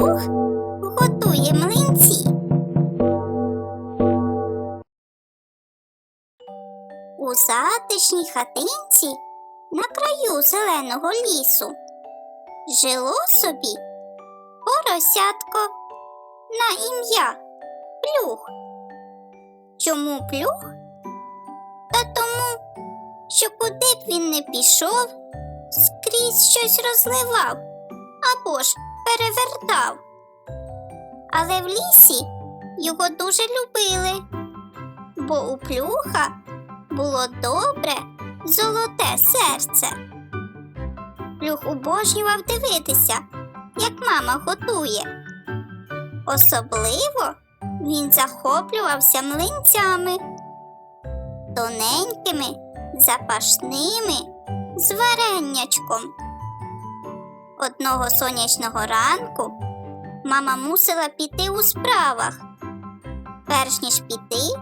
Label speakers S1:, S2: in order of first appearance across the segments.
S1: плюх готує млинці. У затишній хатинці на краю зеленого лісу жило собі поросятко на ім'я Плюх. Чому плюх? Та тому, що куди б він не пішов, скрізь щось розливав або ж перевертав. Але в лісі його дуже любили, бо у плюха було добре золоте серце. Плюх обожнював дивитися, як мама готує. Особливо він захоплювався млинцями, тоненькими, запашними, з вареннячком. Одного сонячного ранку мама мусила піти у справах. Перш ніж піти,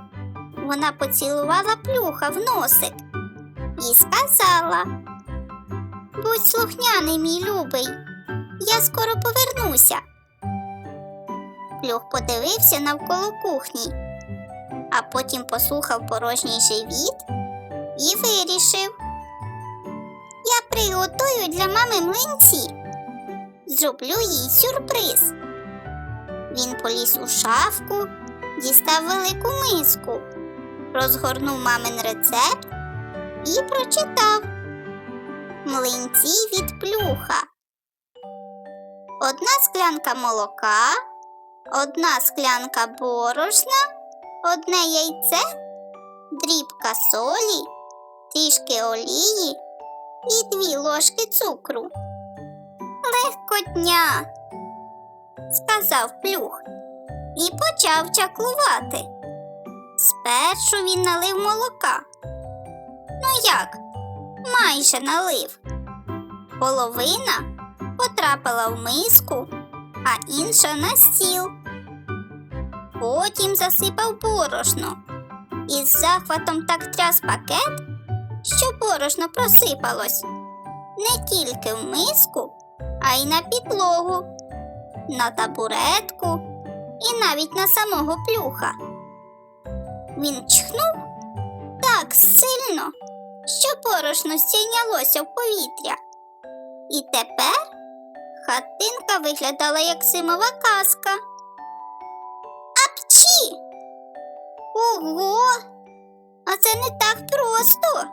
S1: вона поцілувала плюха в носик і сказала: Будь слухняний, мій любий, я скоро повернуся. Плюх подивився навколо кухні, а потім послухав порожній живіт і вирішив. Я приготую для мами млинці. Зроблю їй сюрприз. Він поліз у шафку, дістав велику миску, розгорнув мамин рецепт і прочитав Млинці від плюха. Одна склянка молока, одна склянка борошна, одне яйце, дрібка солі, трішки олії і дві ложки цукру. Легкотня, сказав плюх і почав чаклувати. Спершу він налив молока. Ну як? Майже налив. Половина потрапила в миску, а інша на стіл. Потім засипав борошно і з захватом так тряс пакет, що борошно просипалось не тільки в миску, а й на підлогу, на табуретку і навіть на самого плюха. Він чхнув так сильно, що борошно стійнялося в повітря. І тепер хатинка виглядала як зимова казка. Апчі! Ого! А це не так просто.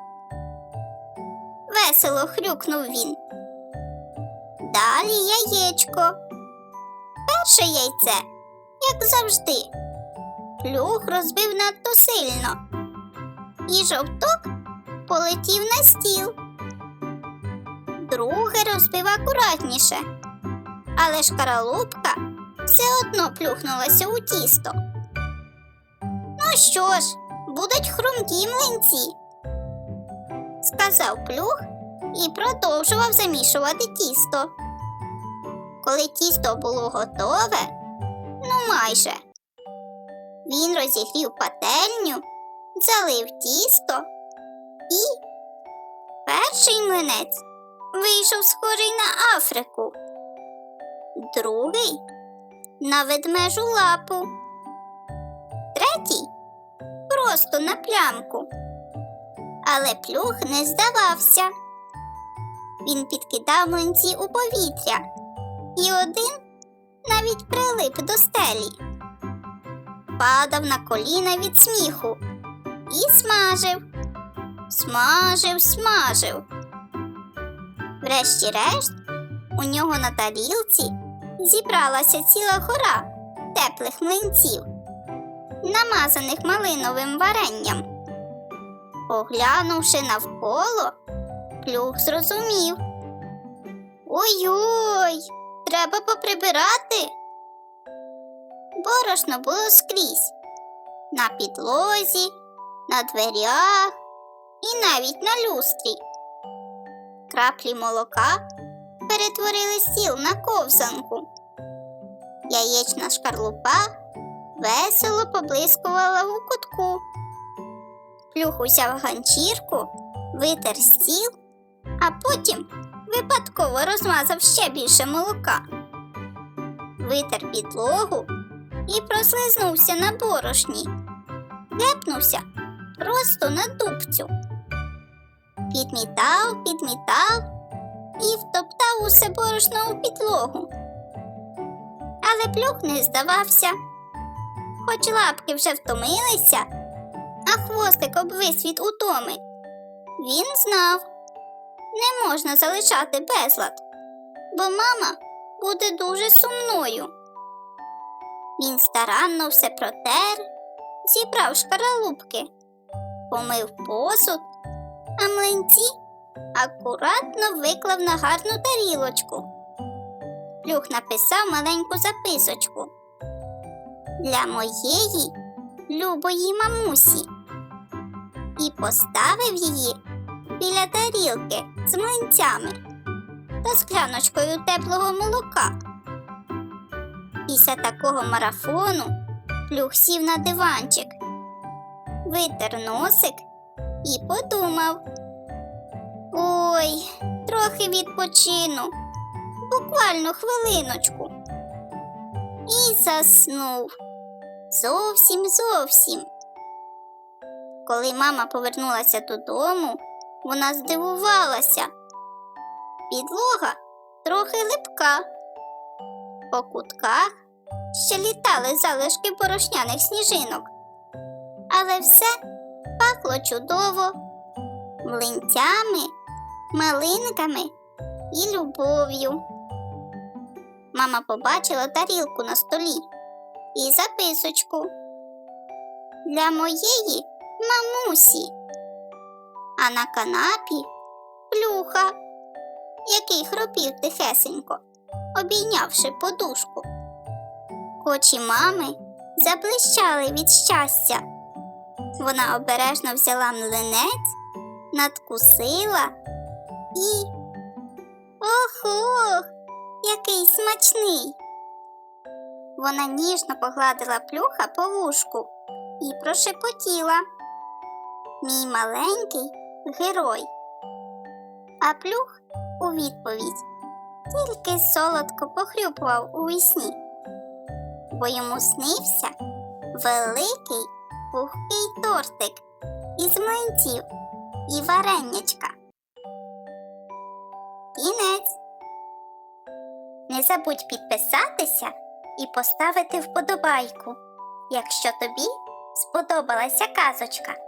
S1: Весело хрюкнув він. Далі яєчко. Перше яйце, як завжди. Плюх розбив надто сильно, і жовток полетів на стіл. Друге розбив акуратніше, але шкаралупка все одно плюхнулася у тісто. Ну що ж, будуть хрумкі млинці, сказав плюх і продовжував замішувати тісто. Коли тісто було готове, ну майже, він розігрів пательню, залив тісто і перший млинець вийшов схожий на Африку, другий на ведмежу лапу, третій просто на плямку. Але плюх не здавався. Він підкидав млинці у повітря, і один навіть прилип до стелі, падав на коліна від сміху і смажив, смажив, смажив. Врешті-решт, у нього на тарілці зібралася ціла гора теплих млинців, намазаних малиновим варенням. Поглянувши навколо, плюх зрозумів. Ой-ой, треба поприбирати. Борошно було скрізь, на підлозі, на дверях і навіть на люстрі. Краплі молока перетворили стіл на ковзанку. Яєчна шкарлупа весело поблискувала у кутку. Плюх узяв ганчірку, витер стіл, а потім випадково розмазав ще більше молока. витер підлогу і прослизнувся на борошні. Гепнувся просто на дубцю. Підмітав, підмітав і втоптав усе борошно у підлогу. Але плюх не здавався. Хоч лапки вже втомилися, а хвостик обвис від утоми. Він знав, не можна залишати безлад, бо мама буде дуже сумною. Він старанно все протер, зібрав шкаралупки, помив посуд, а млинці акуратно виклав на гарну тарілочку. Плюх написав маленьку записочку для моєї любої мамусі і поставив її біля тарілки з млинцями та скляночкою теплого молока. Після такого марафону плюх сів на диванчик, витер носик і подумав. Ой, трохи відпочину, буквально хвилиночку. І заснув. Зовсім зовсім. Коли мама повернулася додому, вона здивувалася. Підлога трохи липка. По кутках ще літали залишки порошняних сніжинок. Але все пахло чудово млинцями, малинками і любов'ю. Мама побачила тарілку на столі і записочку для моєї мамусі, а на канапі плюха, який хропів тихесенько, обійнявши подушку. Очі мами заблищали від щастя. Вона обережно взяла млинець, надкусила і. Ох-ох, який смачний! Вона ніжно погладила плюха по вушку і прошепотіла. Мій маленький герой. А плюх у відповідь тільки солодко похрюпував у вісні, бо йому снився великий пухкий тортик із млинців і варенячка. Кінець. Не забудь підписатися і поставити вподобайку, якщо тобі сподобалася казочка.